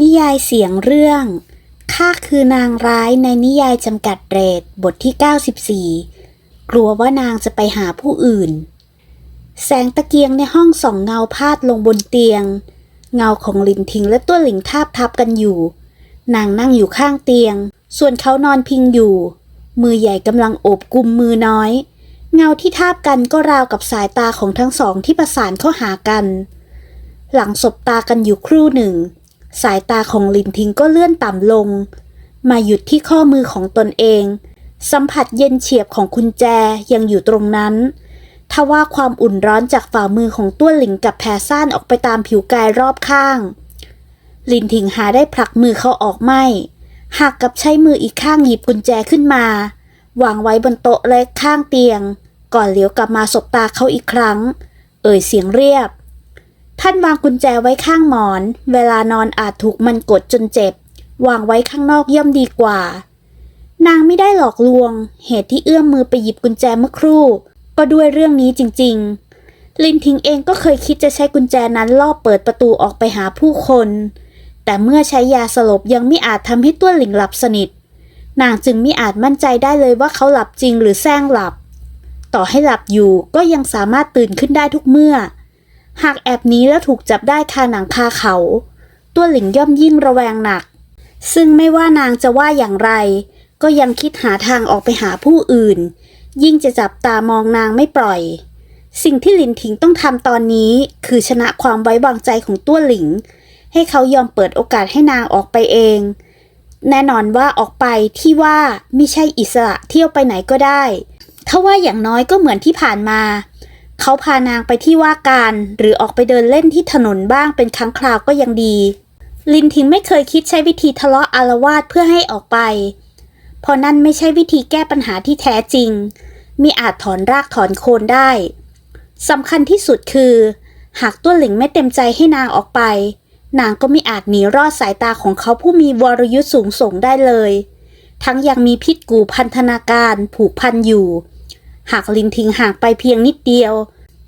นิยายเสียงเรื่องข้าคือนางร้ายในนิยายจำกัดเรทบทที่ 94 กลัวว่านางจะไปหาผู้อื่น แสงตะเกียงในห้องสองเงาพาดลงบนเตียง เงาของหลินทิงและตัวหลิงทาบทับกันอยู่ นางนั่งอยู่ข้างเตียง ส่วนเขานอนพิงอยู่ มือใหญ่กำลังโอบกุมมือน้อย เงาที่ทาบกันก็ราวกับสายตาของทั้งสองที่ประสานเข้าหากัน หลังสบตากันอยู่ครู่หนึ่ง สายตาของลินทิงก็เลื่อนต่ำลง มาหยุดที่ข้อมือของตนเอง สัมผัสเย็นเฉียบของกุญแจยังอยู่ตรงนั้นทว่าความอุ่นร้อนจากฝ่ามือของต้วหลิงกับแผ่ซ่านออกไปตามผิวกายรอบข้าง ลินทิงหาได้ผลักมือเขาออกไม่หักกับใช้มืออีกข้างหยิบกุญแจขึ้นมา วางไว้บนโต๊ะเล็กข้างเตียง ก่อนเหลียวกลับมาสบตาเขาอีกครั้ง เอ่ยเสียงเรียบ ท่านวางกุญแจไว้ข้างหมอน เวลานอนอาจถูกมันกดจนเจ็บ วางไว้ข้างนอกย่อมดีกว่า นางไม่ได้หลอกลวง เหตุที่เอื้อมมือไปหยิบกุญแจเมื่อครู่ ก็ด้วยเรื่องนี้จริง ๆ ลินทิงเองก็เคยคิดจะใช้กุญแจนั้นล่อเปิดประตูออกไปหาผู้คน แต่เมื่อใช้ยาสลบยังไม่อาจทำให้ตัวหลิงหลับสนิท นางจึงไม่อาจมั่นใจได้เลยว่าเขาหลับจริงหรือแซงหลับ ต่อให้หลับอยู่ก็ยังสามารถตื่นขึ้นได้ทุกเมื่อ หากแอบหนี้แล้วถูกจับได้คาหนังคาเขา ตัวหลิงย่อมยิ่งระแวงหนัก ซึ่งไม่ว่านางจะว่าอย่างไร ก็ยังคิดหาทางออกไปหาผู้อื่น ยิ่งจะจับตามองนางไม่ปล่อย สิ่งที่หลินถิงต้องทำตอนนี้คือชนะความไว้วางใจของตัวหลิง ให้เขายอมเปิดโอกาสให้นางออกไปเอง แน่นอนว่าออกไปที่ว่าไม่ใช่อิสระเที่ยวไปไหนก็ได้ถ้าว่าอย่างน้อยก็เหมือนที่ผ่านมา เขาพานางไปที่ว่าการ หรือออกไปเดินเล่นที่ถนนบ้างเป็นครั้งคราวก็ยังดี ลินทิงไม่เคยคิดใช้วิธีทะเลาะอารวาสเพื่อให้ออกไป เพราะนั่นไม่ใช่วิธีแก้ปัญหาที่แท้จริงมิอาจถอนรากถอนโคนได้สำคัญที่สุดคือ หากตัวหลิงไม่เต็มใจให้นางออกไป นางก็ไม่อาจหนีรอดสายตาของเขาผู้มีวรยุทธ์สูงส่งได้เลย ทั้งยังมีพิษกูพันธนาการผูกพันอยู่ หากลินทิงห่างไปเพียงนิดเดียว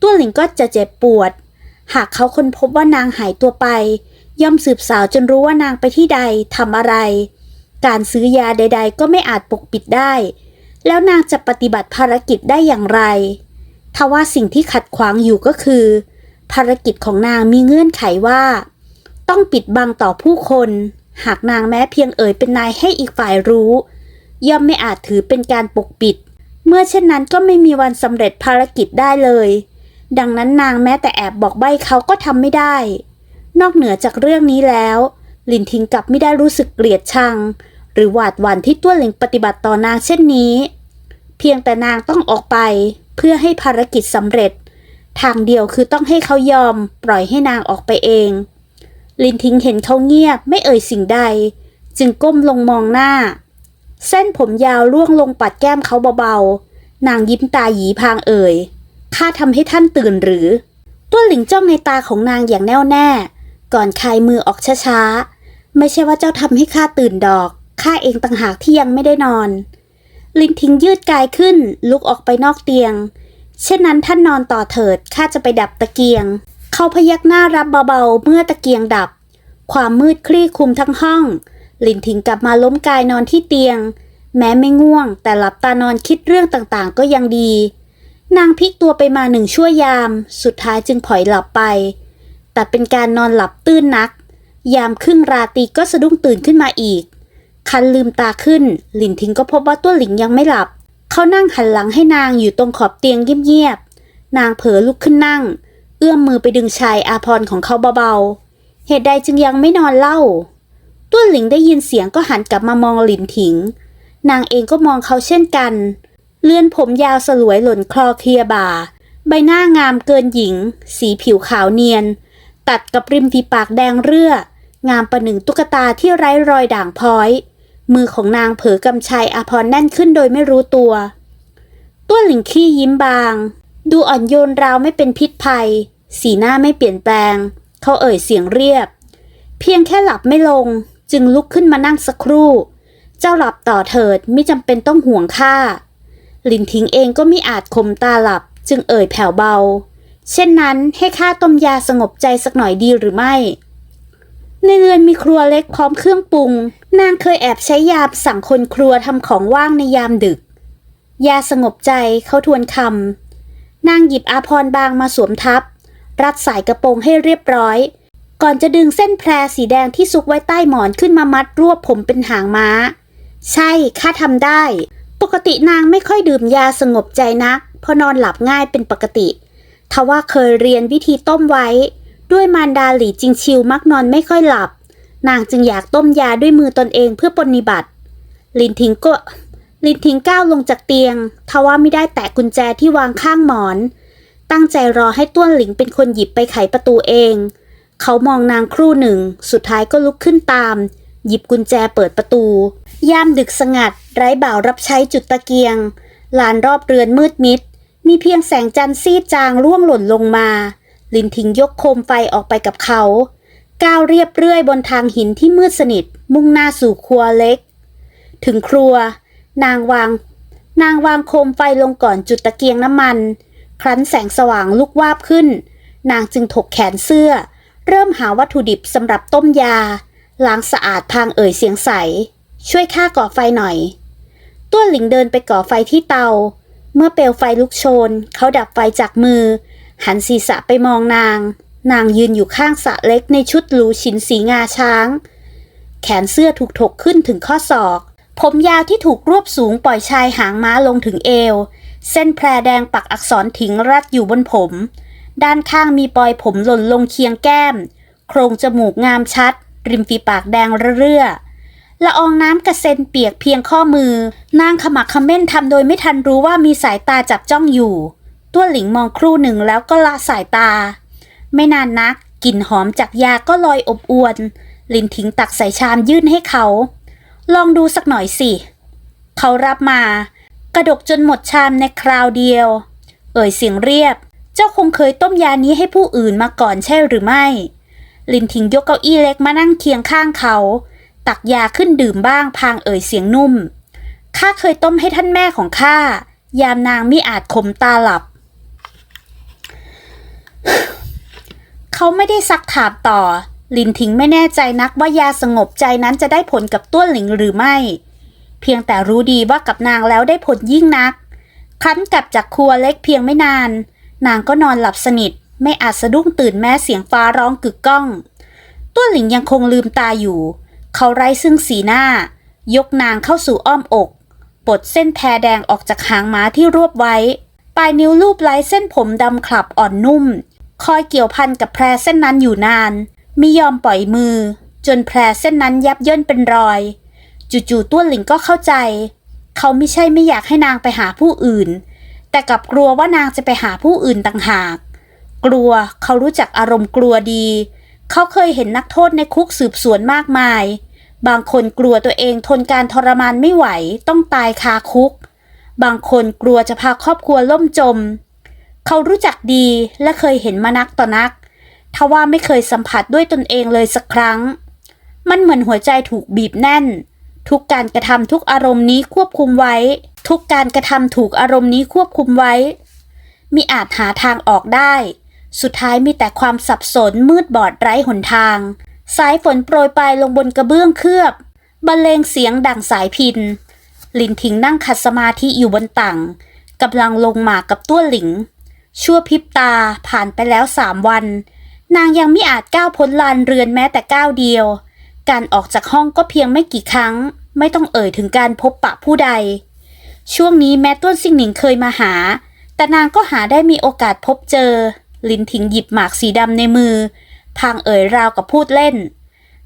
ตัวหลิงก็จะเจ็บปวด หากเขาค้นพบว่านางหายตัวไป ย่อมสืบสาวจนรู้ว่านางไปที่ใดทำอะไร การซื้อยาใด ๆ ก็ไม่อาจปกปิดได้ แล้วนางจะปฏิบัติภารกิจได้อย่างไรทว่าสิ่งที่ขัดขวางอยู่ก็คือ ภารกิจของนางมีเงื่อนไขว่า ต้องปิดบังต่อผู้คน หากนางแม้เพียงเอ่ยเป็นนายให้อีกฝ่ายรู้ ย่อมไม่อาจถือเป็นการปกปิด เมื่อเช่นนั้นก็ไม่มีวันสำเร็จภารกิจได้เลย ดังนั้นนางแม้แต่แอบบอกใบ้เขาก็ทำไม่ได้ นอกเหนือจากเรื่องนี้แล้ว ลินทิงกลับไม่ได้รู้สึกเกลียดชัง หรือหวาดหวั่นที่ตัวหลิงปฏิบัติต่อนางเช่นนี้ เพียงแต่นางต้องออกไปเพื่อให้ภารกิจสำเร็จ ทางเดียวคือต้องให้เขายอม ปล่อยให้นางออกไปเอง ลินทิงเห็นเขาเงียบไม่เอ่ยสิ่งใด จึงก้มลงมองหน้า เส้นผมยาวล่วงลงปัดแก้มเขาเบาๆ นางยิ้มตาหยีพางเอ่ย ข้าทำให้ท่านตื่นหรือ ตัวหลิงจ้องในตาของนางอย่างแน่วแน่ ก่อนคลายมือออกช้าๆ ไม่ใช่ว่าเจ้าทำให้ข้าตื่นดอก ข้าเองต่างหากที่ยังไม่ได้นอน ลินทิงยืดกายขึ้น ลุกออกไปนอกเตียง เช่นนั้นท่านนอนต่อเถิด ข้าจะไปดับตะเกียง เขาพยักหน้ารับเบาๆ เมื่อตะเกียงดับ ความมืดคลี่คลุมทั้งห้อง ลินทิงกลับมาล้มกายนอนที่เตียง แม้ไม่ง่วง แต่หลับตานอนคิดเรื่องต่างๆ ก็ยังดี นางพลิกตัวไปมาหนึ่งชั่วยาม สุดท้ายจึงผอยหลับไป แต่เป็นการนอนหลับตื้นนัก ยามครึ่งราตรีก็สะดุ้งตื่นขึ้นมาอีก คันลืมตาขึ้น หลินทิงก็พบว่าตัวหลิงยังไม่หลับ เขานั่งหันหลังให้นางอยู่ตรงขอบเตียงเงียบๆนางเผลอลุกขึ้นนั่ง เอื้อมมือไปดึงชายอาพรของเขาเบาๆเหตุใดจึงยังไม่นอนเล่า ตัวหลิงได้ยินเสียงก็หันกลับมามองหลินถิง นางเองก็มองเขาเช่นกัน เลื่อนผมยาวสลวยหล่นคลอเคลียบ่า ใบหน้างามเกินหญิง สีผิวขาวเนียน ตัดกับริมฝีปากแดงเรื่อ งามประหนึ่งตุ๊กตาที่ไร้รอยด่างพร้อย มือของนางเผลอกำชัยอาพรแน่นขึ้นโดยไม่รู้ตัวตัวหลิงขี้ยิ้มบาง ดูอ่อนโยนราวไม่เป็นพิษภัย สีหน้าไม่เปลี่ยนแปลง เขาเอ่ยเสียงเรียบ เพียงแค่หลับไม่ลง จึงลุกขึ้นมานั่งสักครู่ เจ้าหลับต่อเถิดไม่จำเป็นต้องห่วงข้าลินทิ้งเองก็มิอาจคมตาหลับจึงเอ่ยแผ่วเบา เช่นนั้นให้ข้าต้มยาสงบใจสักหน่อยดีหรือไม่ ในเรือนมีครัวเล็กพร้อมเครื่องปรุง นางเคยแอบใช้ยามสั่งคนครัวทำของว่างในยามดึก ยาสงบใจเขาทวนคำนางหยิบอาพรบางมาสวมทับ รัดสายกระโปรงให้เรียบร้อย ก่อนจะดึงเส้นแพรสีแดงที่ซุกไว้ใต้หมอนขึ้นมามัดรวบผมเป็นหางม้า ใช่ข้าทำได้ ปกตินางไม่ค่อยดื่มยาสงบใจนักเพราะนอนหลับง่ายเป็นปกติทว่าเคยเรียนวิธีต้มไว้ ด้วยมารดาหลี่จิงชิวมักนอนไม่ค่อยหลับ นางจึงอยากต้มยาด้วยมือตนเองเพื่อปฏิบัติ ลินทิงก็ลินทิงก้าวลงจากเตียง ทว่าไม่ได้แตะกุญแจที่วางข้างหมอน ตั้งใจรอให้ต้วนหลิงเป็นคนหยิบไปไขประตูเอง เขามองนางครู่หนึ่ง สุดท้ายก็ลุกขึ้นตาม หยิบกุญแจเปิดประตู ยามดึกสงัด ไร้บ่าวรับใช้จุดตะเกียง ลานรอบเรือนมืดมิด มีเพียงแสงจันทร์ซีดจางร่วงหล่นลงมา ลินทิงยกโคมไฟออกไปกับเขา ก้าวเรียบเรื่อยบนทางหินที่มืดสนิท มุ่งหน้าสู่ครัวเล็ก ถึงครัว นางวาง นางวางโคมไฟลงก่อนจุดตะเกียงน้ำมัน ครั้นแสงสว่างลุกวาบขึ้น นางจึงถกแขนเสื้อ เริ่มหาวัตถุดิบสำหรับต้มยา ล้างสะอาดทางเอ่ยเสียงใส ช่วยข้าก่อไฟหน่อยต้วนหลิงเดินไปก่อไฟที่เตา เมื่อเปลวไฟลุกโชน เขาดับไฟจากมือ หันศีรษะไปมองนาง นางยืนอยู่ข้างสระเล็กในชุดหรูฉินสีงาช้าง แขนเสื้อถูกถกขึ้นถึงข้อศอก ผมยาวที่ถูกรวบสูงปล่อยชายหางม้าลงถึงเอว เส้นแพรแดงปักอักษรถิงรัดอยู่บนผม ด้านข้างมีปลอยผมหล่นลงเคียงแก้ม โครงจมูกงามชัด ริมฝีปากแดงเรื่อละอองน้ำกระเซ็นเปียกเพียงข้อมือ นางขมักขม้นทำโดยไม่ทันรู้ว่ามีสายตาจับจ้องอยู่ ตัวหลิงมองครู่หนึ่งแล้วก็ละสายตา ไม่นานนักกลิ่นหอมจากยาก็ลอยอบอวน ลินทิ้งตักใส่ชามยื่นให้เขา ลองดูสักหน่อยสิ เขารับมา กระดกจนหมดชามในคราวเดียว เอ่ยเสียงเรียบ เจ้าคงเคยต้มยานี้ให้ผู้อื่นมาก่อนใช่หรือไม่ ลินทิงยกเก้าอี้เล็กมานั่งเคียงข้างเขา ตักยาขึ้นดื่มบ้างพางเอ่ยเสียงนุ่ม ข้าเคยต้มให้ท่านแม่ของข้า ยามนางมิอาจขมตาหลับ เขาไม่ได้ซักถามต่อ ลินทิงไม่แน่ใจนักว่ายาสงบใจนั้นจะได้ผลกับต้วนหลิงหรือไม่ เพียงแต่รู้ดีว่ากับนางแล้วได้ผลยิ่งนัก ครั้นกลับจากครัวเล็กเพียงไม่นาน นางก็นอนหลับสนิท ไม่อาจสะดุ้งตื่นแม้เสียงฟ้าร้องกึกก้องต้วหลิงยังคงลืมตาอยู่ เขาไร้ซึ่งสีหน้า ยกนางเข้าสู่อ้อมอกปลดเส้นแพรแดงออกจากหางม้าที่รวบไว้ ปลายนิ้วลูบไล้เส้นผมดำขลับอ่อนนุ่ม คอยเกี่ยวพันกับแพรเส้นนั้นอยู่นานไม่ยอมปล่อยมือ จนแพรเส้นนั้นยับย่นเป็นรอย จู่ๆต้วหลิงก็เข้าใจ เขาไม่ใช่ไม่อยากให้นางไปหาผู้อื่น แต่กลับกลัวว่านางจะไปหาผู้อื่นต่างหาก กลัวเขารู้จักอารมณ์กลัวดี เขาเคยเห็นนักโทษในคุกสืบสวนมากมาย บางคนกลัวตัวเองทนการทรมานไม่ไหวต้องตายคาคุก บางคนกลัวจะพาครอบครัวล่มจม เขารู้จักดีและเคยเห็นมานักต่อนักทว่าไม่เคยสัมผัสด้วยตนเองเลยสักครั้ง มันเหมือนหัวใจถูกบีบแน่น ทุกการกระทำทุกอารมณ์นี้ควบคุมไว้ ทุกการกระทำถูกอารมณ์นี้ควบคุมไว้ มิอาจหาทางออกได้ สุดท้ายมีแต่ความสับสนมืดบอดไร้หนทาง สายฝนโปรยปลายลงบนกระเบื้องเคลือบบรรเลงเสียงดังสายพินลินทิงนั่งขัดสมาธิอยู่บนตังกำลังลงหมากกับตัวหลิง ชั่วพริบตาผ่านไปแล้วสามวัน นางยังไม่อาจก้าวพ้นลานเรือนแม้แต่ก้าวเดียว การออกจากห้องก็เพียงไม่กี่ครั้ง ไม่ต้องเอ่ยถึงการพบปะผู้ใด ช่วงนี้แม้ต้นซิงหนิงเคยมาหา แต่นางก็หาได้มีโอกาสพบเจอ ลินทิงหยิบหมากสีดำในมือ พางเอ่ยราวกับพูดเล่น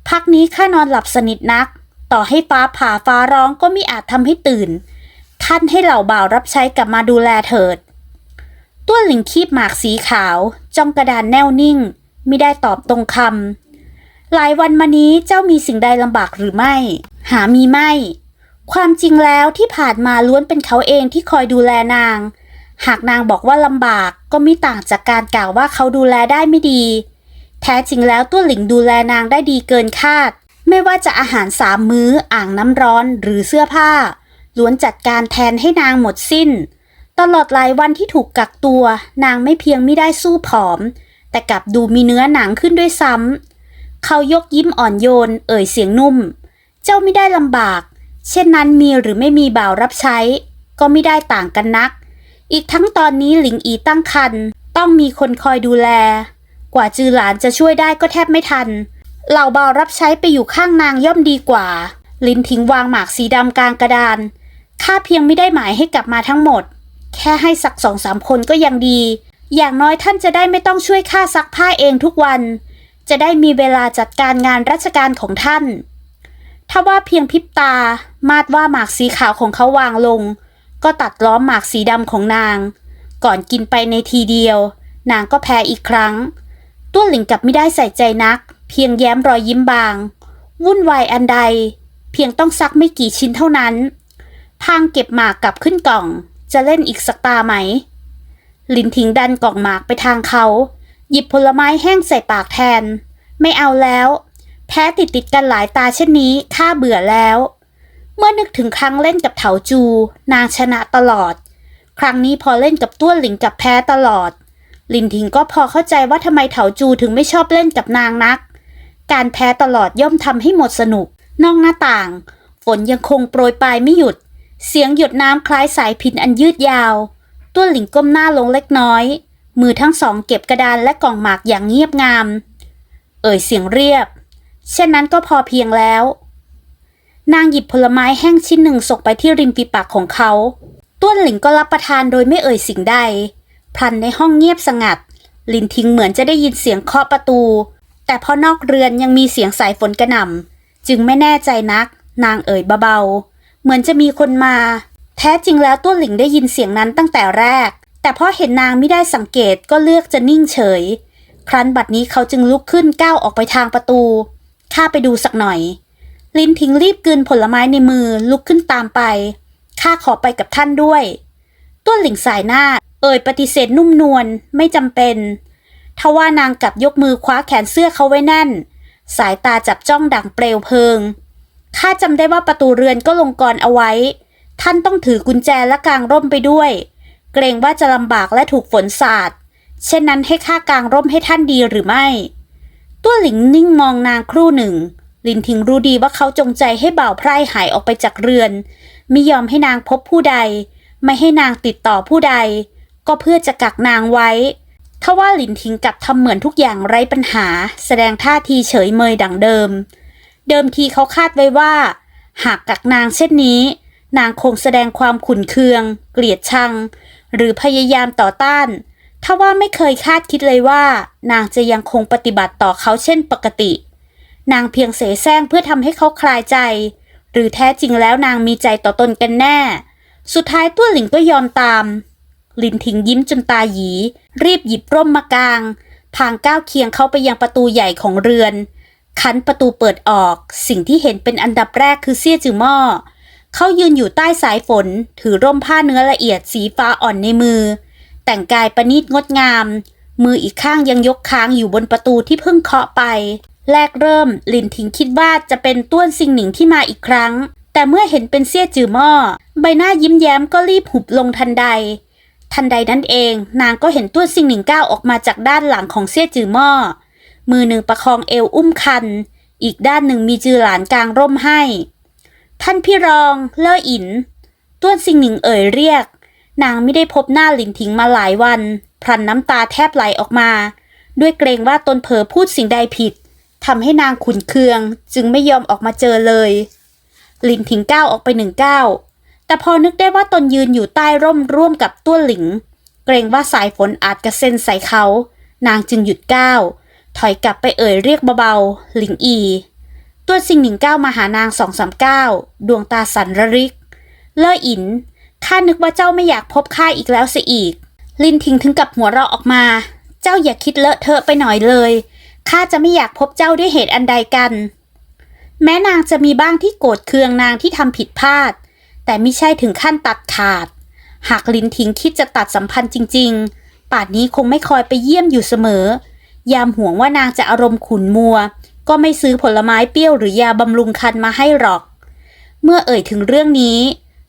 พักนี้ข้านอนหลับสนิทนัก ต่อให้ฟ้าผ่าฟ้าร้องก็มิอาจทำให้ตื่น ท่านให้เหล่าบ่าวรับใช้กลับมาดูแลเถิดตัวหลิงคีบหมากสีขาว จ้องกระดานแน่วนิ่ง ไม่ได้ตอบตรงคำ หลายวันมานี้เจ้ามีสิ่งใดลำบากหรือไม่ หามีไม่ ความจริงแล้วที่ผ่านมาล้วนเป็นเขาเองที่คอยดูแลนาง หากนางบอกว่าลำบากก็ไม่ต่างจากการกล่าวว่าเขาดูแลได้ไม่ดี แท้จริงแล้วตัวหลิงดูแลนางได้ดีเกินคาด ไม่ว่าจะอาหารสามมื้อ อ่างน้ำร้อนหรือเสื้อผ้า ล้วนจัดการแทนให้นางหมดสิ้น ตลอดหลายวันที่ถูกกักตัว นางไม่เพียงไม่ได้สู้ผอม แต่กลับดูมีเนื้อหนังขึ้นด้วยซ้ำ เขายกยิ้มอ่อนโยน เอ่ยเสียงนุ่ม เจ้าไม่ได้ลำบาก เช่นนั้นมีหรือไม่มีบ่าวรับใช้ ก็ไม่ได้ต่างกันนัก อีกทั้งตอนนี้หลิงอีตั้งครรภ์ต้องมีคนคอยดูแล กว่าจือหลานจะช่วยได้ก็แทบไม่ทัน เหล่าบ่าวรับใช้ไปอยู่ข้างนางย่อมดีกว่า ลินทิ้งวางหมากสีดำกลางกระดาน ข้าเพียงไม่ได้หมายให้กลับมาทั้งหมด แค่ให้สักสองสามคนก็ยังดี อย่างน้อยท่านจะได้ไม่ต้องช่วยข้าซักผ้าเองทุกวัน จะได้มีเวลาจัดการงานราชการของท่าน ถ้าว่าเพียงพริบตา มาดว่าหมากสีขาวของเขาวางลง ก็ตัดล้อมหมากสีดำของนาง ก่อนกินไปในทีเดียว นางก็แพ้อีกครั้งต้วหลิงกลับไม่ได้ใส่ใจนัก เพียงแย้มรอยยิ้มบาง วุ่นวายอันใด เพียงต้องซักไม่กี่ชิ้นเท่านั้น พางเก็บหมากกลับขึ้นกล่อง จะเล่นอีกสักตาไหม ลินทิ้งดันกล่องหมากไปทางเขา หยิบผลไม้แห้งใส่ปากแทน ไม่เอาแล้ว แพ้ติดติดกันหลายตาเช่นนี้ข้าเบื่อแล้ว เมื่อนึกถึงครั้งเล่นกับเถาจู นางชนะตลอด ครั้งนี้พอเล่นกับต้วนหลิงกับแพ้ตลอด ลินทิงก็พอเข้าใจว่าทำไมเถาจูถึงไม่ชอบเล่นกับนางนัก การแพ้ตลอดย่อมทำให้หมดสนุก นอกหน้าต่าง ฝนยังคงโปรยปลายไม่หยุด เสียงหยดน้ำคล้ายสายพินอันยืดยาวต้วนหลิงก้มหน้าลงเล็กน้อย มือทั้งสองเก็บกระดานและกล่องหมากอย่างเงียบงาม เอ่ยเสียงเรียบ เช่นนั้นก็พอเพียงแล้ว นางหยิบผลไม้แห้งชิ้นหนึ่งส่งไปที่ริมฝีปากของเขา ต้วนหลิงก็รับประทานโดยไม่เอ่ยสิ่งใด พลันในห้องเงียบสงัด ลินทิ้งเหมือนจะได้ยินเสียงเคาะประตู แต่พอนอกเรือนยังมีเสียงสายฝนกระหน่ำจึงไม่แน่ใจนัก นางเอ่ยเบาๆ เหมือนจะมีคนมา แท้จริงแล้วต้วนหลิงได้ยินเสียงนั้นตั้งแต่แรก แต่พอเห็นนางไม่ได้สังเกตก็เลือกจะนิ่งเฉย ครั้นบัดนี้เขาจึงลุกขึ้นก้าวออกไปทางประตู ข้าไปดูสักหน่อย ลินทิงรีบกลืนผลไม้ในมือลุกขึ้นตามไป ข้าขอไปกับท่านด้วยต้วนหลิงสายหน้า เอ่ยปฏิเสธนุ่มนวลไม่จำเป็นทว่านางกลับยกมือคว้าแขนเสื้อเขาไว้แน่น สายตาจับจ้องดังเปลวเพลิง ข้าจำได้ว่าประตูเรือนก็ลงกรเอาไว้ ท่านต้องถือกุญแจและกางร่มไปด้วย เกรงว่าจะลำบากและถูกฝนสาด เช่นนั้นให้ข้ากางร่มให้ท่านดีหรือไม่ ตัวหลิงนิ่งมองนางครู่หนึ่ง ลินทิงรู้ดีว่าเขาจงใจให้บ่าวไพร่หายออกไปจากเรือนไม่ยอมให้นางพบผู้ใด ไม่ให้นางติดต่อผู้ใด ก็เพื่อจะกักนางไว้ทว่าหลินทิงกลับทำเหมือนทุกอย่างไร้ปัญหา แสดงท่าทีเฉยเมยดังเดิม เดิมทีเขาคาดไว้ว่า หากกักนางเช่นนี้ นางคงแสดงความขุนเคือง เกลียดชัง หรือพยายามต่อต้าน ทว่าไม่เคยคาดคิดเลยว่า นางจะยังคงปฏิบัติต่อเขาเช่นปกติ นางเพียงเสแสร้งเพื่อทำให้เขาคลายใจ หรือแท้จริงแล้วนางมีใจต่อตนกันแน่ สุดท้ายตัวหลิงก็ยอมตาม ลินทิงยิ้มจนตาหยี รีบหยิบร่มมากาง พางก้าวเคียงเข้าไปยังประตูใหญ่ของเรือน คันประตูเปิดออก สิ่งที่เห็นเป็นอันดับแรกคือเซี่ยจือหม้อ เขายืนอยู่ใต้สายฝน ถือร่มผ้าเนื้อละเอียดสีฟ้าอ่อนในมือ แต่งกายประณีตงดงาม มืออีกข้างยังยกค้างอยู่บนประตูที่เพิ่งเคาะไป แรกเริ่มลินทิงคิดว่าจะเป็นต้วนซิงหนิงที่มาอีกครั้ง แต่เมื่อเห็นเป็นเซี่ยจือหม้อ ใบหน้ายิ้มแย้มก็รีบหุบลงทันใด ทันใดนั้นเอง นางก็เห็นต้วนซิงหนิงก้าวออกมาจากด้านหลังของเซี่ยจือหม้อ มือหนึ่งประคองเอวอุ้มคัน อีกด้านหนึ่งมีจือหลานกลางร่มให้ ท่านพี่รอง เล่ออิน ต้วนซิงหนิงเอ่ยเรียก นางไม่ได้พบหน้าหลินทิงมาหลายวันพลันน้ำตาแทบไหลออกมา ด้วยเกรงว่าตนเผลอพูดสิ่งใดผิดทำให้นางขุนเคือง จึงไม่ยอมออกมาเจอเลย หลินทิงก้าวออกไปหนึ่งก้าวแต่พอนึกได้ว่าตนยืนอยู่ใต้ร่มร่วมกับต้วนหลิง เกรงว่าสายฝนอาจกระเซ็นใส่เขา นางจึงหยุดก้าวถอยกลับไปเอ่ยเรียกเบาๆ หลิงอี ตัวสิงหนิงก้าวมาหานางสองสามเก้าดวงตาสันระริก เล่ออินข้านึกว่าเจ้าไม่อยากพบข้าอีกแล้วเสียอีก ลินทิงถึงกับหัวเราะออกมา เจ้าอย่าคิดเลอะเทอะไปหน่อยเลยข้าจะไม่อยากพบเจ้าด้วยเหตุอันใดกัน แม้นางจะมีบ้างที่โกรธเคืองนางที่ทำผิดพลาด แต่ไม่ใช่ถึงขั้นตัดขาด หากลินทิงคิดจะตัดสัมพันธ์จริง ๆ ป่านนี้คงไม่คอยไปเยี่ยมอยู่เสมอ ยามห่วงว่านางจะอารมณ์ขุนมัว ก็ไม่ซื้อผลไม้เปรี้ยวหรือยาบำรุงคันมาให้หรอก เมื่อเอ่ยถึงเรื่องนี้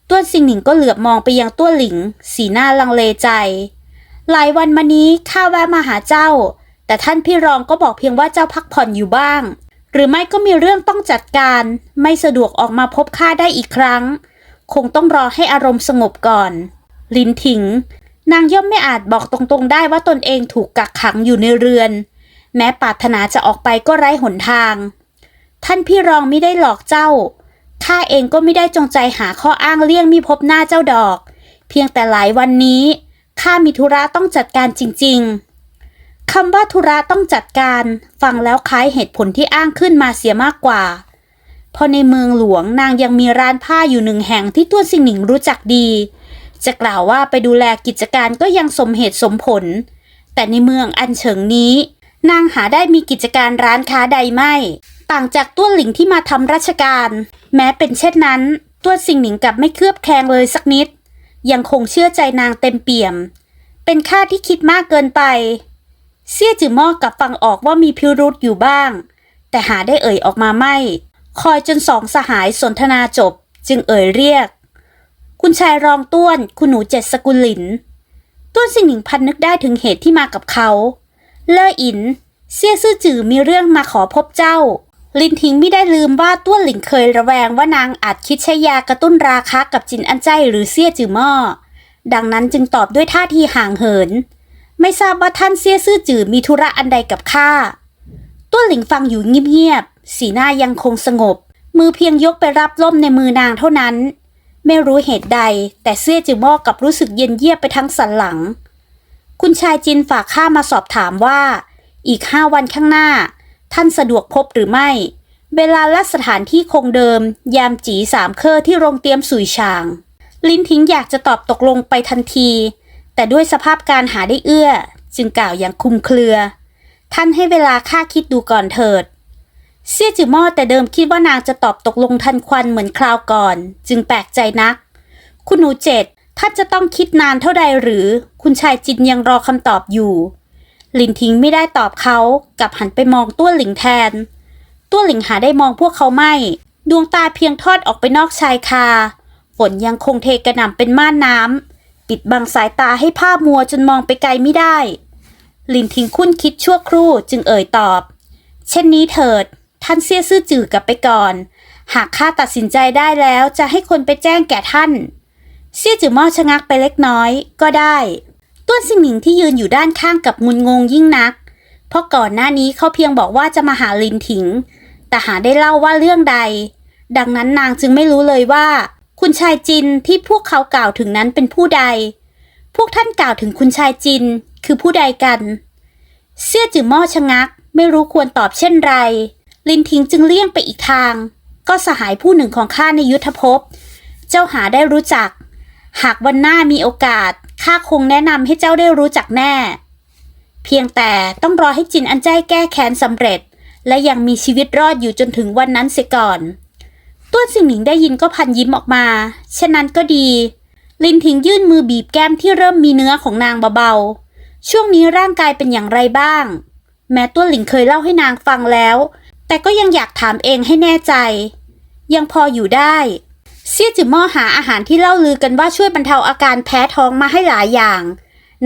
ต้วนซิงหนิงก็เหลือบมองไปยังต้วนหลิง สีหน้าลังเลใจ หลายวันมานี้ข้าแวะมาหาเจ้า แต่ท่านพี่รองก็บอกเพียงว่าเจ้าพักผ่อนอยู่บ้าง หรือไม่ก็มีเรื่องต้องจัดการ ไม่สะดวกออกมาพบข้าได้อีกครั้ง คงต้องรอให้อารมณ์สงบก่อน ลินถิง นางย่อมไม่อาจบอกตรงๆได้ว่าตนเองถูกกักขังอยู่ในเรือน แม้ปรารถนาจะออกไปก็ไร้หนทาง ท่านพี่รองไม่ได้หลอกเจ้า ข้าเองก็ไม่ได้จงใจหาข้ออ้างเลี่ยงมิพบหน้าเจ้าดอก เพียงแต่หลายวันนี้ข้ามีธุระต้องจัดการจริง ๆ คำว่าธุระต้องจัดการ ฟังแล้วคล้ายเหตุผลที่อ้างขึ้นมาเสียมากกว่าเพอในเมืองหลวงนางยังมีร้านผ้าอยู่หนึ่งแห่งที่ตัวสิงหนิงรู้จักดี จะกล่าวว่าไปดูแลกิจการก็ยังสมเหตุสมผล แต่ในเมืองอันเฉิงนี้ นางหาได้มีกิจการร้านค้าใดไม่ ต่างจากตัวหลิงที่มาทำราชการ แม้เป็นเช่นนั้น ตัวสิงหนิงกลับไม่เคลือบแคลงเลยสักนิด ยังคงเชื่อใจนางเต็มเปี่ยม เป็นข้าที่คิดมากเกินไปเสี่ยจือมอกับฟังออกว่ามีพิรุษอยู่บ้าง แต่หาได้เอ่ยออกมาไม่ คอยจนสองสหายสนทนาจบ จึงเอ่ยเรียก คุณชายรองต้วน คุณหนูเจ็ดสกุลหลิน ต้วนสิงหนิงพันนึกได้ถึงเหตุที่มากับเขา เล่ออินเสี่ยซื่อจือมีเรื่องมาขอพบเจ้า ลินทิงไม่ได้ลืมว่าต้วนหลิงเคยระแวงว่านางอาจคิดใช้ยากระตุ้นราคากับจินอันใจหรือเสี่ยจือหม้อดังนั้นจึงตอบด้วยท่าทีห่างเหิน ไม่ทราบว่าท่านเสี่ยซื่อจือมีธุระอันใดกับข้าต้วนหลิงฟังอยู่เงียบๆสีหน้ายังคงสงบ มือเพียงยกไปรับล่มในมือนางเท่านั้น ไม่รู้เหตุใด แต่เสี่ยจือหม้อกับรู้สึกเย็นเยียบไปทั้งสันหลัง คุณชายจินฝากข้ามาสอบถามว่า อีกห้าวันข้างหน้า ท่านสะดวกพบหรือไม่ เวลาและสถานที่คงเดิม ยามจีสามเคอที่โรงเตรียมสุยชาง ลินทิ้งอยากจะตอบตกลงไปทันที แต่ด้วยสภาพการหาได้เอื้อ จึงกล่าวอย่างคุมเครือ ท่านให้เวลาข้าคิดดูก่อนเถิดเสี่ยจือหม้อแต่เดิมคิดว่านางจะตอบตกลงทันควันเหมือนคราวก่อน จึงแปลกใจนัก คุณหนูเจ็ด ท่าจะต้องคิดนานเท่าใดหรือ คุณชายจินยังรอคำตอบอยู่ หลินทิ้งไม่ได้ตอบเขากลับหันไปมองตัวหลิงแทน ตัวหลิงหาได้มองพวกเขาไม่ ดวงตาเพียงทอดออกไปนอกชายคา ฝนยังคงเทกระหน่ำเป็นม่านน้ำปิดบังสายตาให้ภาพมัวจนมองไปไกลไม่ได้ หลินทิ้งคุ้นคิดชั่วครู่จึงเอ่ยตอบ เช่นนี้เถิด ท่านเสียซื่อจื่อกลับไปก่อน หากข้าตัดสินใจได้แล้วจะให้คนไปแจ้งแก่ท่าน เสี่ยจือหม้อชะงักไปเล็กน้อย ก็ได้ต้วนสิงหนิงที่ยืนอยู่ด้านข้างกับงุนงงยิ่งนัก เพราะก่อนหน้านี้เขาเพียงบอกว่าจะมาหาลินถิง แต่หาได้เล่าว่าเรื่องใด ดังนั้นนางจึงไม่รู้เลยว่า คุณชายจินที่พวกเขากล่าวถึงนั้นเป็นผู้ใด พวกท่านกล่าวถึงคุณชายจินคือผู้ใดกันเสี่ยจือหม้อชะงัก ไม่รู้ควรตอบเช่นไร ลินทิงจึงเลี่ยงไปอีกทาง ก็สหายผู้หนึ่งของข้าในยุทธภพ เจ้าหาได้รู้จัก หากวันหน้ามีโอกาส ข้าคงแนะนำให้เจ้าได้รู้จักแน่ เพียงแต่ต้องรอให้จินอันใจแก้แค้นสำเร็จ และยังมีชีวิตรอดอยู่จนถึงวันนั้นเสียก่อน ต้วนสิงหนิงได้ยินก็พันยิ้มออกมา เช่นนั้นก็ดี ลินทิงยื่นมือบีบแก้มที่เริ่มมีเนื้อของนางเบาๆ ช่วงนี้ร่างกายเป็นอย่างไรบ้าง แม้ต้วนหลิงเคยเล่าให้นางฟังแล้ว แต่ก็ยังอยากถามเองให้แน่ใจ ยังพออยู่ได้ เสี่ยจือหม้อหาอาหารที่เล่าลือกันว่าช่วยบรรเทาอาการแพ้ท้องมาให้หลายอย่าง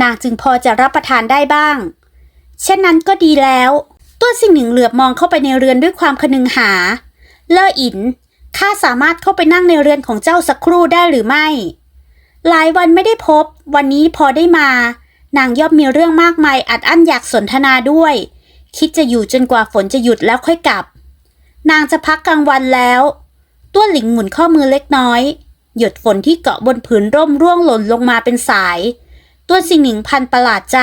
นางจึงพอจะรับประทานได้บ้าง เช่นนั้นก็ดีแล้ว ตัวสิ่งหนึ่งเหลือบมองเข้าไปในเรือนด้วยความคนึงหา เลออินข้าสามารถเข้าไปนั่งในเรือนของเจ้าสักครู่ได้หรือไม่ หลายวันไม่ได้พบ วันนี้พอได้มา นางย่อมมีเรื่องมากมายอัดอั้นอยากสนทนาด้วย คิดจะอยู่จนกว่าฝนจะหยุดแล้วค่อยกลับ นางจะพักกลางวันแล้ว ตัวหลิงหมุนข้อมือเล็กน้อย หยดฝนที่เกาะบนผืนร่มร่วงหล่นลงมาเป็นสาย ตัวสิงหนิงพันประหลาดใจ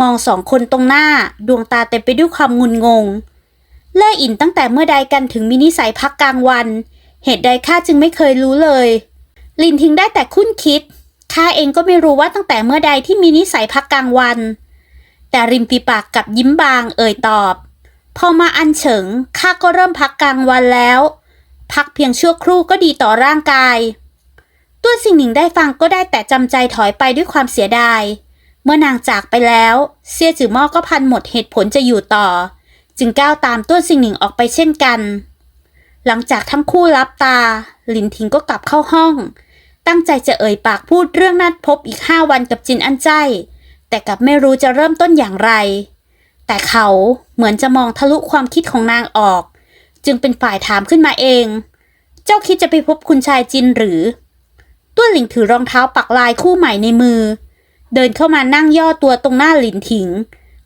มองสองคนตรงหน้า ดวงตาเต็มไปด้วยความงุนงง เล่ออินตั้งแต่เมื่อใดกันถึงมีนิสัยพักกลางวัน เหตุใดข้าจึงไม่เคยรู้เลย ลินทิ้งได้แต่คุ้นคิดข้าเองก็ไม่รู้ว่าตั้งแต่เมื่อใดที่มีนิสัยพักกลางวัน แต่ริมปีปากกับยิ้มบางเอ่ยตอบ พอมาอันเฉิงข้าก็เริ่มพักกลางวันแล้ว พักเพียงชั่วครู่ก็ดีต่อร่างกาย ตัวสิ่งหนึ่งได้ฟังก็ได้แต่จำใจถอยไปด้วยความเสียดาย เมื่อนางจากไปแล้วเสี่ยจือหม้อก็พันหมดเหตุผลจะอยู่ต่อ จึงก้าวตามต้นสิ่งหนึ่งออกไปเช่นกัน หลังจากทั้งคู่รับตา หลินทิงก็กลับเข้าห้อง ตั้งใจจะเอ่ยปากพูดเรื่องนัดพบอีกห้าวันกับจินอันใจ แต่กลับไม่รู้จะเริ่มต้นอย่างไร แต่เขาเหมือนจะมองทะลุความคิดของนางออก จึงเป็นฝ่ายถามขึ้นมาเอง เจ้าคิดจะไปพบคุณชายจินหรือต้วนหลิงถือรองเท้าปักลายคู่ใหม่ในมือ เดินเข้ามานั่งย่อตัวตรงหน้าหลินถิง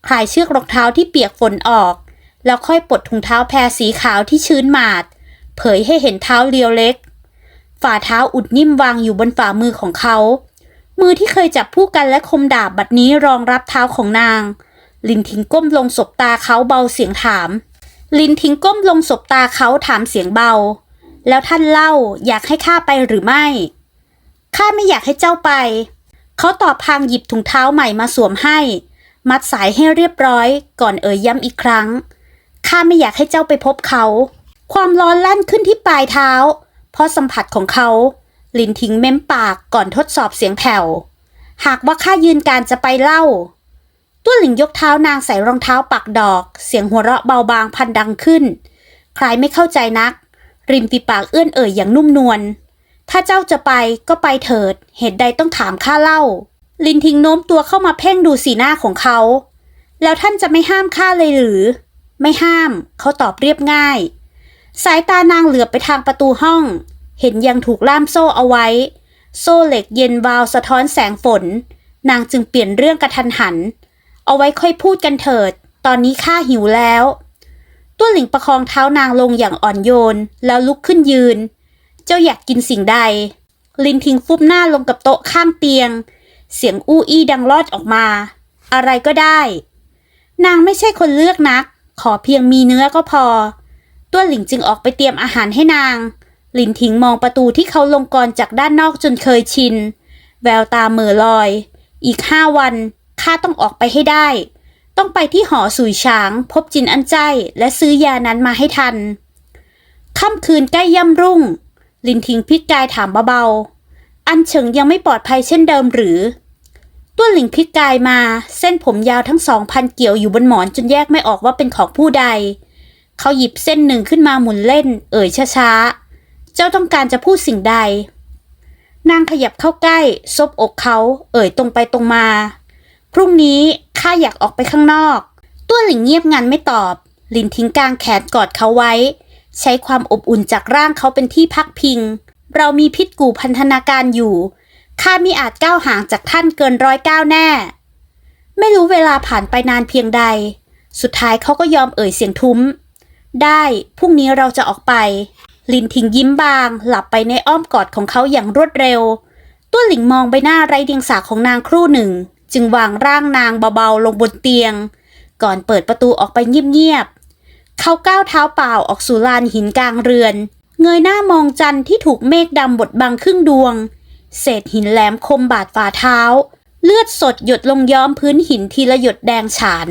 คลายเชือกรองเท้าที่เปียกฝนออก แล้วค่อยปลดถุงเท้าแพรสีขาวที่ชื้นหมาด เผยให้เห็นเท้าเรียวเล็ก ฝ่าเท้าอุดนิ่มวางอยู่บนฝ่ามือของเขา มือที่เคยจับผู้กันและคมดาบบัดนี้รองรับเท้าของนางลินทิงก้มลงสบตาเขาเบาเสียงถาม ลินทิงก้มลงสบตาเขาถามเสียงเบา แล้วท่านเล่าอยากให้ข้าไปหรือไม่ ข้าไม่อยากให้เจ้าไป เขาตอบพางหยิบถุงเท้าใหม่มาสวมให้ มัดสายให้เรียบร้อยก่อนเอ่ยย้ำอีกครั้ง ข้าไม่อยากให้เจ้าไปพบเขา ความร้อนลั่นขึ้นที่ปลายเท้า เพราะสัมผัสของเขา ลินทิ้งเม้มปากก่อนทดสอบเสียงแผ่ว หากว่าข้ายืนการจะไปเล่า ตัวหลิงยกเท้านางใส่รองเท้าปักดอก เสียงหัวเราะเบาบางพันดังขึ้น ใครไม่เข้าใจนัก ริมฝีปากเอื้อนเอ่ยอย่างนุ่มนวล ถ้าเจ้าจะไปก็ไปเถิด เหตุใดต้องถามข้าเล่า ลินทิ้งโน้มตัวเข้ามาเพ่งดูสีหน้าของเขา แล้วท่านจะไม่ห้ามข้าเลยหรือ ไม่ห้าม เขาตอบเรียบง่าย สายตานางเหลือบไปทางประตูห้อง เห็นยังถูกล่ามโซ่เอาไว้ โซ่เหล็กเย็นวาวสะท้อนแสงฝน นางจึงเปลี่ยนเรื่องกระทันหัน เอาไว้ค่อยพูดกันเถิด ตอนนี้ข้าหิวแล้ว ตัวหลิงประคองเท้านางลงอย่างอ่อนโยน แล้วลุกขึ้นยืน เจ้าอยากกินสิ่งใด ลินทิ้งฟุบหน้าลงกับโต๊ะข้างเตียง เสียงอู้อี้ดังลอดออกมา อะไรก็ได้ นางไม่ใช่คนเลือกนัก ขอเพียงมีเนื้อก็พอ ตัวหลิงจึงออกไปเตรียมอาหารให้นางลินทิ้งมองประตูที่เขาลงกรจากด้านนอกจนเคยชิน แววตาเหม่อลอย อีกห้าวัน ข้าต้องออกไปให้ได้ ต้องไปที่หอสุยช้าง พบจินอันใจและซื้อยานั้นมาให้ทัน ค่ำคืนใกล้ย่ำรุ่ง ลินทิงพิกายถามเบาๆ อันเฉิงยังไม่ปลอดภัยเช่นเดิมหรือ ตัวหลิงพลิกกายมา เส้นผมยาวทั้งสองพันเกี่ยวอยู่บนหมอนจนแยกไม่ออกว่าเป็นของผู้ใด เขาหยิบเส้นหนึ่งขึ้นมาหมุนเล่น เอ่ยช้าๆ เจ้าต้องการจะพูดสิ่งใดนางขยับเข้าใกล้ ซบอกเขา เอ่ยตรงไปตรงมา พรุ่งนี้ข้าอยากออกไปข้างนอก ตัวหลิงเงียบงันไม่ตอบ ลินทิ้งกลางแขนกอดเขาไว้ ใช้ความอบอุ่นจากร่างเขาเป็นที่พักพิง เรามีพิษกู่พันธนาการอยู่ข้ามิอาจก้าวห่างจากท่านเกินร้อยก้าวแน่ ไม่รู้เวลาผ่านไปนานเพียงใด สุดท้ายเขาก็ยอมเอ่ยเสียงทุ้ม ได้พรุ่งนี้เราจะออกไป ลินทิ้งยิ้มบาง หลับไปในอ้อมกอดของเขาอย่างรวดเร็ว ตัวหลิงมองใบหน้าไร้เดียงสาของนางครู่หนึ่ง จึงวางร่างนางเบาๆลงบนเตียง ก่อนเปิดประตูออกไปเงียบๆเขาก้าวเท้าเปล่าออกสู่ลานหินกลางเรือน เงยหน้ามองจันทร์ที่ถูกเมฆดำบดบังครึ่งดวง เศษหินแหลมคมบาดฝ่าเท้า เลือดสดหยดลงย้อมพื้นหินทีละหยดแดงฉาน